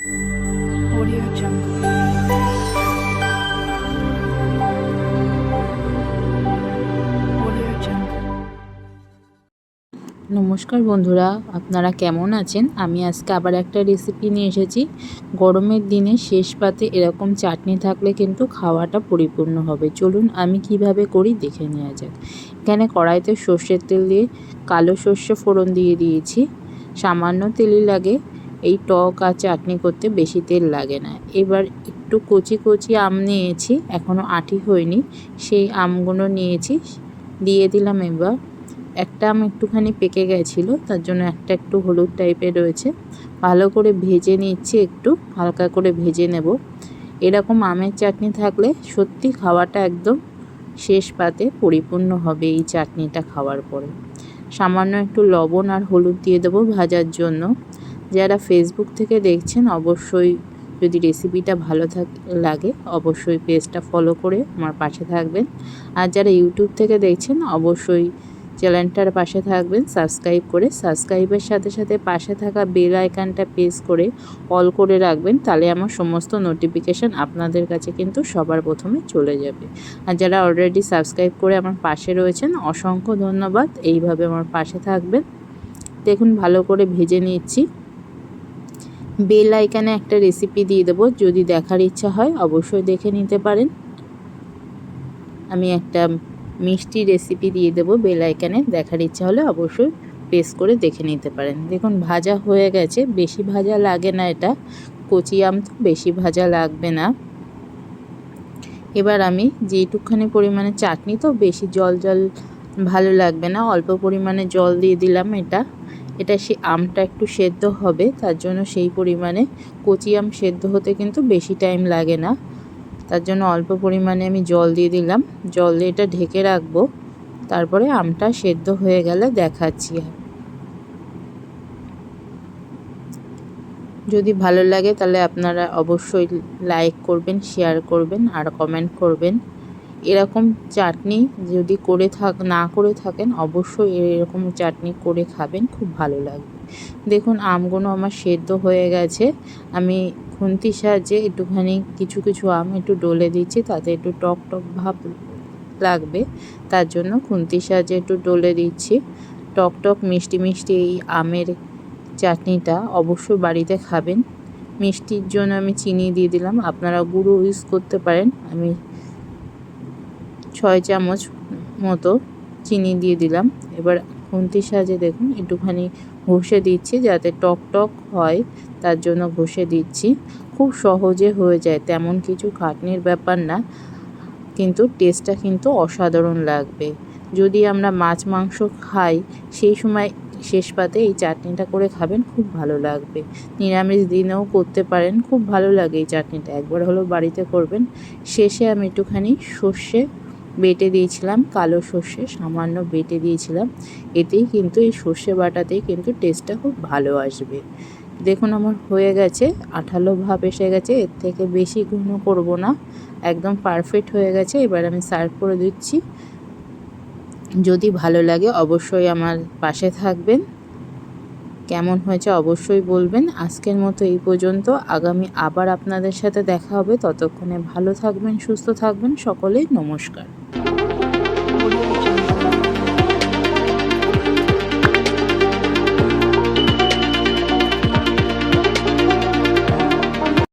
Audio Jungle. নমস্কার বন্ধুরা, আপনারা কেমন আছেন? আমি আজকে আবার একটা রেসিপি নিয়ে এসেছি। গরমের দিনে শেষ পাতে এরকম চাটনি থাকলে কিন্তু খাওয়াটা পরিপূর্ণ হবে। চলুন আমি কীভাবে করি দেখে নেওয়া যাক। এখানে কড়াইতে সর্ষের তেল দিয়ে কালো সর্ষে ফোড়ন দিয়ে দিয়েছি। সামান্য তেলই লাগে। এই টক আর চাটনি করতে বেশি তেল লাগে না। এবার একটু কচি কচি আম নিয়েছি এখনও আটি হয়নি। সেই আমগুলো নিয়েছি, দিয়ে দিলাম এবার। একটা আম একটুখানি পেকে গেছিল, তার জন্য একটা একটু হলুদ টাইপের রয়েছে। ভালো করে ভেজে নিচ্ছি একটু, হালকা করে ভেজে নেব। এরকম আমের চাটনি থাকলে সত্যি খাওয়াটা একদম শেষ পাতে পরিপূর্ণ হবে এই চাটনিটা খাওয়ার পরে। সামান্য একটু লবণ আর হলুদ দিয়ে দেবো ভাজার জন্য। যারা ফেসবুক থেকে দেখছেন, অবশ্যই যদি রেসিপিটা ভালো থাক, লাগে, অবশ্যই পেজটা ফলো করে আমার পাশে থাকবেন। আর যারা ইউটিউব থেকে দেখছেন, অবশ্যই চ্যানেলটার পাশে থাকবেন সাবস্ক্রাইব করে সাবস্ক্রাইবের সাথে সাথে পাশে থাকা বেল আইকনটা প্রেস করে অল করে রাখবেন, তাহলে আমার সমস্ত নোটিফিকেশান আপনাদের কাছে কিন্তু সবার প্রথমে চলে যাবে। আর যারা অলরেডি সাবস্ক্রাইব করে আমার পাশে রয়েছেন, অসংখ্য ধন্যবাদ। এইভাবে আমার পাশে থাকবেন। দেখুন, ভালো করে ভেজে নিচ্ছি। বেল আইকানে একটা রেসিপি দিয়ে দেবো, যদি দেখার ইচ্ছা হয় অবশ্যই দেখে নিতে পারেন। আমি একটা মিষ্টি রেসিপি দিয়ে দেবো বেল আইকানে, দেখার ইচ্ছা হলে অবশ্যই প্রেস করে দেখে নিতে পারেন। দেখুন, ভাজা হয়ে গেছে, বেশি ভাজা লাগে না এটা, কচি আম তো বেশি ভাজা লাগবে না। এবার আমি যেটুকখানি পরিমাণে চাটনি, তো বেশি জল জল ভালো লাগবে না, অল্প পরিমাণে জল দিয়ে দিলাম এটা। এটা সে আমটা একটু সেদ্ধ হবে, তার জন্য সেই পরিমাণে কচি আম সেদ্ধ হতে কিন্তু বেশি টাইম লাগে না। তার জন্য অল্প পরিমাণে আমি জল দিয়ে দিলাম। জল দিয়ে এটা ঢেকে রাখব। তারপরে আমটা সেদ্ধ হয়ে গেলে দেখাচ্ছি যদি ভালো লাগে তাহলে আপনারা অবশ্যই লাইক করবেন শেয়ার করবেন আর কমেন্ট করবেন। এরকম চাটনি যদি করে থাক, না করে থাকেন, অবশ্যই এরকম চাটনি করে খাবেন, খুব ভালো লাগবে। দেখুন, আমগুলো আমার সেদ্ধ হয়ে গেছে। আমি খুন্তির সাহায্যে একটুখানি কিছু কিছু আম একটু ডলে দিচ্ছি, তাতে একটু টক টক ভাব লাগবে। তার জন্য খুন্তির সাহায্যে একটু ডলে দিচ্ছি। টক টক মিষ্টি মিষ্টি এই আমের চাটনিটা অবশ্যই বাড়িতে খাবেন। মিষ্টির জন্য আমি চিনি দিয়ে দিলাম। আপনারা গুঁড়ো ইউজ করতে পারেন। আমি ছয় চামচ মতো চিনি দিয়ে দিলাম। এবার খুন্তির সাহায্যে দেখুন, একটুখানি ঘষে দিচ্ছি যাতে টক টক হয়, তার জন্য ঘষে দিচ্ছি। খুব সহজে হয়ে যায়, তেমন কিছু খাটনির ব্যাপার না, কিন্তু টেস্টটা কিন্তু অসাধারণ লাগবে। যদি আমরা মাছ মাংস খাই, সেই সময় শেষ পাতে এই চাটনিটা করে খাবেন, খুব ভালো লাগবে। নিরামিষ দিনেও করতে পারেন, খুব ভালো লাগে এই চাটনিটা। একবার হলো বাড়িতে করবেন। শেষে আমি একটুখানি সর্ষে বেটে দিয়েছিলাম, কালো সর্ষে, সামান্য বেটে দিয়েছিলাম। এতেই কিন্তু এই সর্ষে বাটাতেই কিন্তু টেস্টটা খুব ভালো আসবে। দেখুন আমার হয়ে গেছে, আঠালো ভাব এসে গেছে, এর থেকে বেশি ঘন করব না। একদম পারফেক্ট হয়ে গেছে, এবার আমি সার্ভ করে দিচ্ছি। যদি ভালো লাগে অবশ্যই আমার পাশে থাকবেন। কেমন হয়েছে অবশ্যই বলবেন। আজকের মতো এই পর্যন্ত, আগামী আবার আপনাদের সাথে দেখা হবে। ততক্ষণে ভালো থাকবেন, সুস্থ থাকবেন সকলেই, নমস্কার।